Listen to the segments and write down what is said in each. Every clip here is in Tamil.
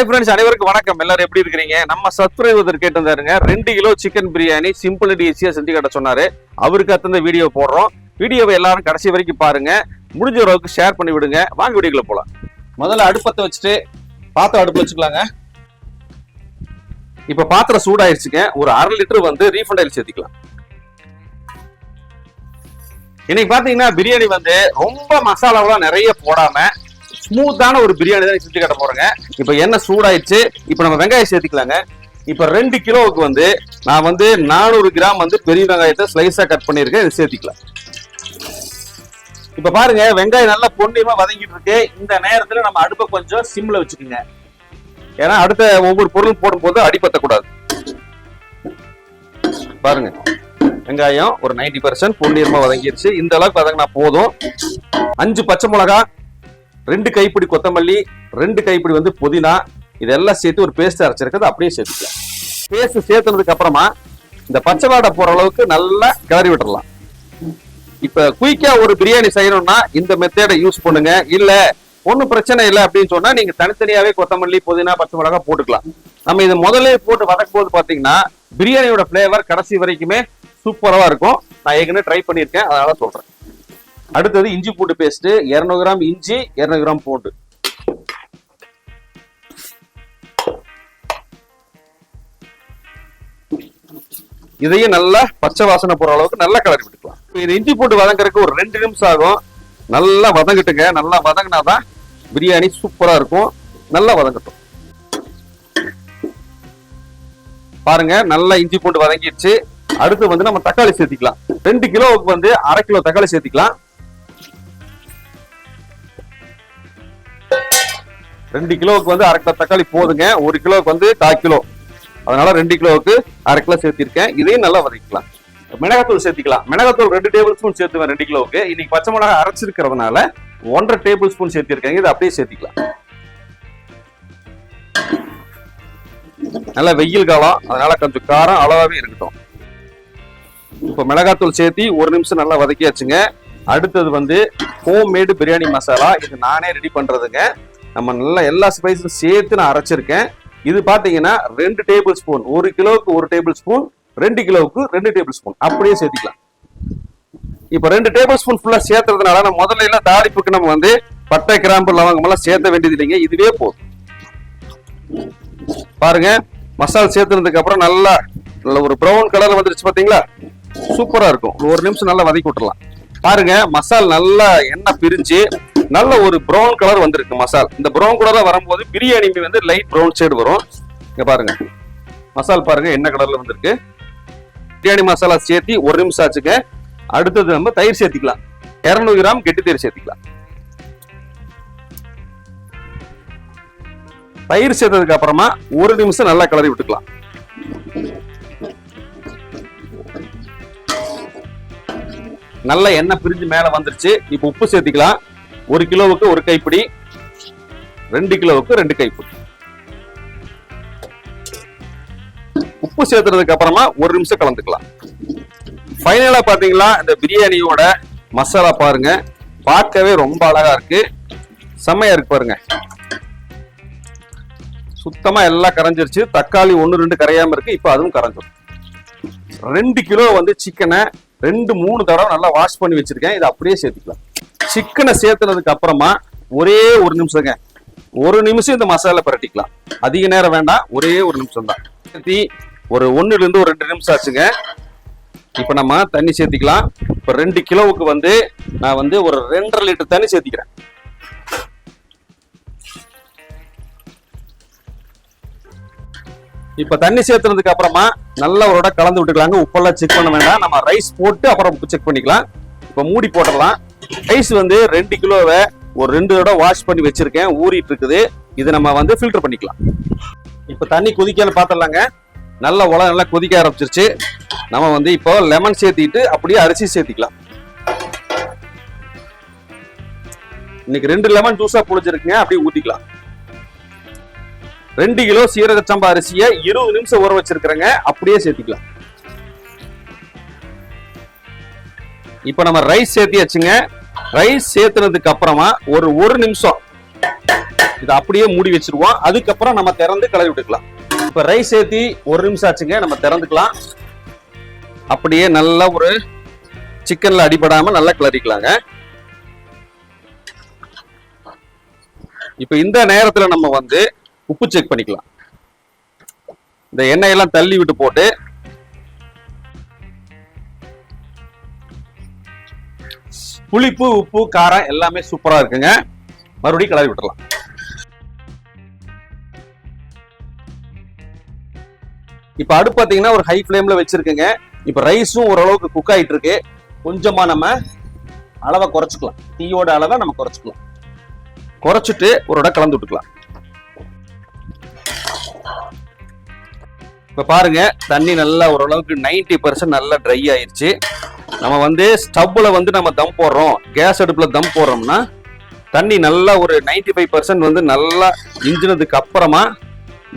ஹாய் ஃப்ரெண்ட்ஸ் அனைவருக்கும் வணக்கம். எல்லாரும் எப்படி இருக்கிறீங்க? நம்ம சப்ஸ்கிரைபர் கேட்டிருந்தாருங்க. ரெண்டு kilo chicken biryani simple and ஈஸியாக செஞ்சு கட்ட சொன்னாரு. அவருக்கு அத்தந்த வீடியோ போடுறோம். வீடியோவை எல்லாரும் கடைசி வரைக்கும் பாருங்க. முடிஞ்ச அளவுக்கு ஷேர் பண்ணி விடுங்க. வாங்க வீடியோக்குள்ள போலாம். முதல்ல அடுப்பத்தை வச்சுட்டு பாத்திரம் அடுப்பு வச்சுக்கலாங்க. இப்ப பாத்திரம் சூடாயிருச்சுங்க. ஒரு அரை லிட்டர் வந்து ரீஃபண்ட் ஆயில் சேர்த்துக்கலாம். இன்னைக்கு பாத்தீங்கன்னா பிரியாணி வந்து ரொம்ப மசாலாவெல்லாம் நிறைய போடாம ஸ்மூத்தான ஒரு பிரியாணி தான் செஞ்சு கட்ட போறேங்க. இப்போ எண்ணெய் சூடாயிடுச்சு. இப்போ நம்ம வெங்காயம் சேர்த்துக்கலாங்க. இப்போ ரெண்டு கிலோவுக்கு வந்து நான் வந்து நானூறு கிராம் வந்து பெரிய வெங்காயத்தை ஸ்லைஸா கட் பண்ணியிருக்கேன். இதை சேர்த்திக்கலாம். இப்போ பாருங்க வெங்காயம் நல்லா பொன்னியமா வதங்கிட்டு இருக்கு. இந்த நேரத்துல நம்ம அடுப்பை கொஞ்சம் சிம்ல வச்சுக்கோங்க. ஏன்னா அடுத்த ஒவ்வொரு பொருள் போடும்போது அடிப்பத்தக்கூடாது பாருங்க. வெங்காயம் ஒரு 90% பர்சன்ட் பொன்னியமா வதங்கிருச்சு. இந்த அளவுக்கு வதங்கினா போதும். அஞ்சு பச்சை மிளகா ரெண்டு கைப்பிடி கொத்தமல்லி ரெண்டு கைப்பிடி வந்து புதினா இதெல்லாம் சேர்த்து ஒரு பேஸ்ட் அரைச்சிருக்கிறது அப்படியே சேர்த்துக்கலாம். பேஸ்ட் சேர்த்துனதுக்கு அப்புறமா இந்த பச்சை வாடை போற அளவுக்கு நல்லா கிளறி விட்டுறலாம். இப்ப குயிக்கா ஒரு பிரியாணி செய்யணும்னா இந்த மெத்தேடை யூஸ் பண்ணுங்க. இல்ல ஒன்றும் பிரச்சனை இல்லை அப்படின்னு சொன்னா நீங்க தனித்தனியாவே கொத்தமல்லி புதினா பச்சை மிளகா போட்டுக்கலாம். நம்ம இதை முதல்ல போட்டு வதக்கும் போது பாத்தீங்கன்னா பிரியாணியோட ஃபிளேவர் கடைசி வரைக்குமே சூப்பராக இருக்கும். நான் ஏற்கனவே ட்ரை பண்ணியிருக்கேன் அதனால சொல்றேன். அடுத்தது இஞ்சி பூண்டு பேஸ்ட் 200 கிராம் இஞ்சி 200 கிராம் பூண்டு. இதையும் நல்லா பச்சை வாசனை போற அளவுக்கு நல்லா கலரி விட்டுக்கலாம். இந்த இது இஞ்சி பூண்டு வதங்குறதுக்கு ஒரு ரெண்டு நிமிஷம் ஆகும். நல்லா வதங்கிட்டுங்க. நல்லா வதங்கினாதான் பிரியாணி சூப்பரா இருக்கும். நல்லா வதங்கட்டும். பாருங்க நல்லா இஞ்சி பூண்டு வதங்கிடுச்சு. அடுத்து வந்து நம்ம தக்காளி சேர்த்திக்கலாம். ரெண்டு கிலோவுக்கு வந்து அரை கிலோ தக்காளி சேர்த்திக்கலாம். ரெண்டு கிலோவுக்கு வந்து அரை கிலோ தக்காளி போதுங்க. ஒரு கிலோவுக்கு வந்து கால் கிலோ. அதனால ரெண்டு கிலோவுக்கு அரை கிலோ சேர்த்திருக்கேன். இதையும் நல்லா வதக்கலாம் மிளகாத்தூள் சேர்த்திக்கலாம். மிளகாத்தூள் ரெண்டு டேபிள் ஸ்பூன் சேர்த்துவேன் ரெண்டு கிலோவுக்கு. இன்னைக்கு பச்சை மிளகா அரைச்சிருக்கிறதுனால ஒன்றரை டேபிள் ஸ்பூன் சேர்த்திருக்கேங்க. இதை அப்படியே சேர்த்திக்கலாம். நல்லா வெயில் காலம். அதனால கொஞ்சம் காரம் அளவாவே இருக்கட்டும். இப்போ மிளகாத்தூள் சேர்த்து ஒரு நிமிஷம் நல்லா வதக்கியாச்சுங்க. அடுத்தது வந்து ஹோம் மேடு பிரியாணி மசாலா. இது நானே ரெடி பண்றதுங்க. நம்ம நல்லா எல்லா ஸ்பைஸும் சேர்த்து நான் அரைச்சிருக்கேன். இது பார்த்தீங்கன்னா ரெண்டு டேபிள் ஸ்பூன் ஒரு கிலோவுக்கு ஒரு டேபிள் ஸ்பூன் ரெண்டு கிலோவுக்கு ரெண்டு டேபிள் ஸ்பூன் அப்படியே சேர்த்திக்கலாம். இப்போ ரெண்டு டேபிள் ஸ்பூன் ஃபுல்லாக சேர்த்துறதுனால நம்ம முதல்ல எல்லாம் தாளிப்புக்கு நம்ம வந்து பட்டை கிராம்பு லவங்கம் எல்லாம் சேர்த்த வேண்டியது இல்லைங்க. இதுவே போதும். பாருங்க மசால் சேர்த்துனதுக்கு அப்புறம் நல்லா நல்ல ஒரு ப்ரௌன் கலர்ல வந்துருச்சு பாத்தீங்களா? சூப்பரா இருக்கும். ஒரு நிமிஷம் நல்லா வதக்கி விட்டுலாம் பாருங்க மசால் நல்லா எண்ணெய் பிரிஞ்சு நல்ல ஒரு ப்ரௌன் கலர் வந்திருக்கு மசால் இந்த ப்ரௌன் கலர்ல வரும்போது பிரியாணி வந்து லைட் ப்ரௌன் ஷேடு வரும். இங்க பாருங்க. மசால் பாருங்க என்ன கலர்ல வந்திருக்கு? பிரியாணி மசாலா சேர்த்தி ஒரு நிமிஷம் ஆச்சுங்க. அடுத்தது நம்ம தயிர் சேர்த்துக்கலாம். இரநூறு கிராம் கெட்டி தயிர் சேர்த்துக்கலாம். தயிர் சேர்த்ததுக்கு அப்புறமா ஒரு நிமிஷம் நல்லா கிளறி விட்டுக்கலாம். நல்ல எண்ணெய் பிரிஞ்சு மேல வந்துருச்சு. இப்போ உப்பு சேர்த்துக்கலாம். ஒரு கிலோவுக்கு ஒரு கைப்பிடி ரெண்டு கிலோவுக்கு ரெண்டு கைப்பிடி. உப்பு சேர்த்துறதுக்கு அப்புறமா ஒரு நிமிஷம் கலந்துக்கலாம். ஃபைனலா பாத்தீங்களா இந்த பிரியாணியோட மசாலா பாருங்க. பார்க்கவே ரொம்ப அழகா இருக்கு. செம்மையா இருக்கு பாருங்க. சுத்தமா எல்லாம் கரைஞ்சிருச்சு. தக்காளி ஒன்று ரெண்டு கரையாம இருக்கு. இப்போ அதுவும் கரைஞ்சிடும் ரெண்டு கிலோ வந்து சிக்கனை ரெண்டு மூணு தடவை நல்லா வாஷ் பண்ணி வச்சிருக்கேன். இதை அப்படியே சேர்த்துக்கலாம். சிக்கனை சேர்த்துனதுக்கு அப்புறமா ஒரே ஒரு நிமிஷங்க. ஒரு நிமிஷம் இந்த மசாலா பரட்டிக்கலாம். அதிக நேரம் வேண்டாம். ஒரே ஒரு நிமிஷம் தான். சேர்த்தி ஒரு ஒன்னுல இருந்து ஒரு ரெண்டு நிமிஷம் ஆச்சுங்க. இப்போ நம்ம தண்ணி சேர்த்திக்கலாம். இப்போ ரெண்டு கிலோவுக்கு வந்து நான் வந்து ஒரு ரெண்டரை லிட்டர் தண்ணி சேர்த்திக்கிறேன். இப்ப தண்ணி சேர்த்துனதுக்கு அப்புறமா நல்ல ஒரு இடம் கலந்து விட்டுக்கலாங்க. உப்பெல்லாம் செக் பண்ண வேண்டாம். நம்ம ரைஸ் போட்டு அப்புறம் செக் பண்ணிக்கலாம். இப்ப மூடி போட்டுடலாம் ரைஸ் வந்து ரெண்டு கிலோவை ஒரு ரெண்டு தடவை வாஷ் பண்ணி வச்சிருக்கேன். ஊறிட்டு இருக்குது. இது நம்ம வந்து ஃபில்டர் பண்ணிக்கலாம். இப்ப தண்ணி கொதிக்கல பாத்திரலாங்க. நல்ல உல நல்லா கொதிக்க ஆரம்பிச்சிருச்சு. நம்ம வந்து இப்போ லெமன் சேர்த்திட்டு அப்படியே அரிசி சேர்த்திக்கலாம். இன்னைக்கு ரெண்டு லெமன் ஜூஸா புளிச்சிருக்குங்க அப்படியே ஊத்திக்கலாம். ரெண்டு கிலோ சீரக சம்பா அரிசியை இருபது நிமிஷம் ஊற வச்சிருக்கிறேங்க. அப்படியே சேர்த்துக்கலாம். இப்போ நம்ம ரைஸ் சேர்த்தியாச்சுங்க. ரைஸ் சேர்த்துனதுக்கு அப்புறமா ஒரு ஒரு நிமிஷம் இதை அப்படியே மூடி வச்சிருவோம். அதுக்கப்புறம் நம்ம திறந்து கலவி விட்டுக்கலாம். இப்ப ரைஸ் சேர்த்தி ஒரு நிமிஷம் ஆச்சுங்க. நம்ம திறந்துக்கலாம். அப்படியே நல்லா ஒரு சிக்கன்ல அடிபடாம நல்லா கிளறிக்கலாங்க. இப்ப இந்த நேரத்துல நம்ம வந்து உப்பு செக் பண்ணிக்கலாம். இந்த எண்ணெயெல்லாம் தள்ளி விட்டு போட்டு புளிப்பு உப்பு காரம் எல்லாமே சூப்பரா இருக்குங்க. மறுபடியும் கிளறி விட்டுறலாம். இப்ப அடுப்பு பாத்தீங்கன்னா ஒரு ஹை ஃபிளேம்ல வச்சிருக்குங்க. இப்ப ரைஸும் ஓரளவுக்கு குக் ஆயிட்டு இருக்கு கொஞ்சமா நம்ம அளவை குறைச்சிக்கலாம். தீயோட அளவை நம்ம குறைச்சிக்கலாம். குறைச்சிட்டு ஒரு இடம் கலந்து விட்டுக்கலாம். இப்போ பாருங்க தண்ணி நல்லா ஓரளவுக்கு 90% பர்சன்ட் நல்லா ட்ரை ஆயிடுச்சு நம்ம வந்து ஸ்டவ்வில் வந்து நம்ம தம் போடுறோம். கேஸ் அடுப்பில் தம் போடுறோம்னா தண்ணி நல்லா ஒரு 95% ஃபைவ் பர்சன்ட் வந்து நல்லா இஞ்சினதுக்கு அப்புறமா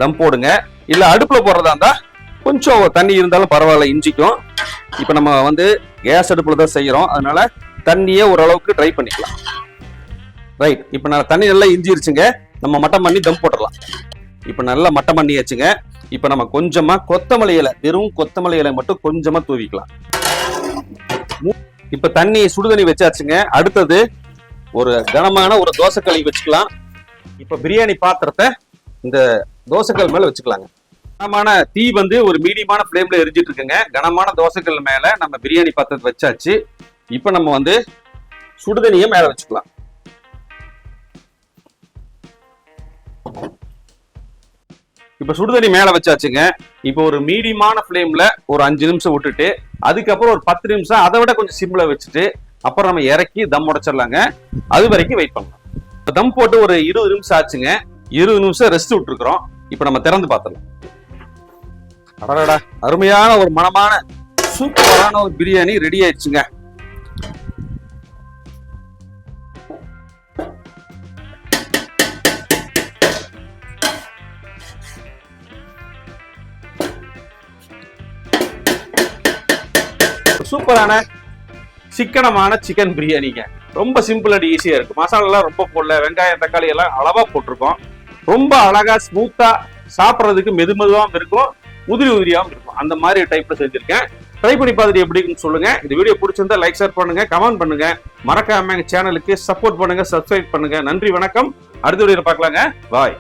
தம் போடுங்க. இல்லை அடுப்பில் போடுறதா இருந்தால் கொஞ்சம் தண்ணி இருந்தாலும் பரவாயில்ல இஞ்சிக்கும். இப்போ நம்ம வந்து கேஸ் அடுப்பில் தான் செய்கிறோம் அதனால தண்ணியே ஓரளவுக்கு ட்ரை பண்ணிக்கலாம். ரைட் இப்போ நான் தண்ணி நல்லா இஞ்சிருச்சுங்க. நம்ம மட்டம் பண்ணி தம் போட்டுடலாம். இப்போ நல்லா மட்டம் பண்ணியாச்சுங்க. இப்ப நம்ம கொஞ்சமா கொத்தமல்லி இலை வெறும் கொத்தமல்லி இலை மட்டும் கொஞ்சமா தூவிக்கலாம். இப்ப தண்ணி சுடுதண்ணி வச்சாச்சுங்க. அடுத்தது ஒரு கனமான ஒரு தோசைக்கல் வச்சுக்கலாம். இப்ப பிரியாணி பாத்திரத்தை இந்த தோசைக்கல் மேல வச்சுக்கலாங்க. கனமான தீ வந்து ஒரு மீடியமான ஃப்ளேம்ல எரிஞ்சிட்டு இருக்குங்க. கனமான தோசைக்கல் மேல நம்ம பிரியாணி பாத்திரத்தை வச்சாச்சு. இப்ப நம்ம வந்து சுடுதண்ணியை மேல வச்சுக்கலாம். இப்போ சுடுதண்ணி மேலே வச்சாச்சுங்க. இப்போ ஒரு மீடியமான ஃப்ளேமில் ஒரு அஞ்சு நிமிஷம் விட்டுட்டு அதுக்கப்புறம் ஒரு பத்து நிமிஷம் அதை விட கொஞ்சம் சிம்மில் வச்சுட்டு அப்புறம் நம்ம இறக்கி தம் உடைச்சிடலாங்க. அது வரைக்கும் வெயிட் பண்ணலாம். இப்போ தம் போட்டு ஒரு இருபது நிமிஷம் ஆச்சுங்க. இருபது நிமிஷம் ரெஸ்ட் விட்டுருக்குறோம். இப்போ நம்ம திறந்து பார்த்துடலாம். அடடா அருமையான ஒரு மனமான சூப்பரான ஒரு பிரியாணி ரெடி ஆயிடுச்சுங்க. சூப்பரான சிக்கனமான சிக்கன் பிரியாணிங்க. ரொம்ப சிம்பிள் அண்ட் ஈஸியாக இருக்கும் மசாலாலாம் ரொம்ப போடல. வெங்காயம் தக்காளி எல்லாம் அளவாக போட்டிருக்கோம். ரொம்ப அழகாக ஸ்மூத்தாக சாப்பிட்றதுக்கு மெது மெதுவாகவும் இருக்கும். உதிரி உதிரியாகவும் இருக்கும். அந்த மாதிரி டைப்பில் செஞ்சுருக்கேன். ட்ரை பண்ணி பார்த்துட்டு எப்படி இருக்குன்னு இந்த வீடியோ பிடிச்சிருந்தா லைக் ஷேர் பண்ணுங்கள் கமெண்ட் பண்ணுங்கள் மறக்காம எங்கள் சேனலுக்கு சப்போர்ட் பண்ணுங்கள் சப்ஸ்கிரைப் பண்ணுங்கள் நன்றி வணக்கம். அடுத்த வீடியோல பார்க்கலாங்க. பாய்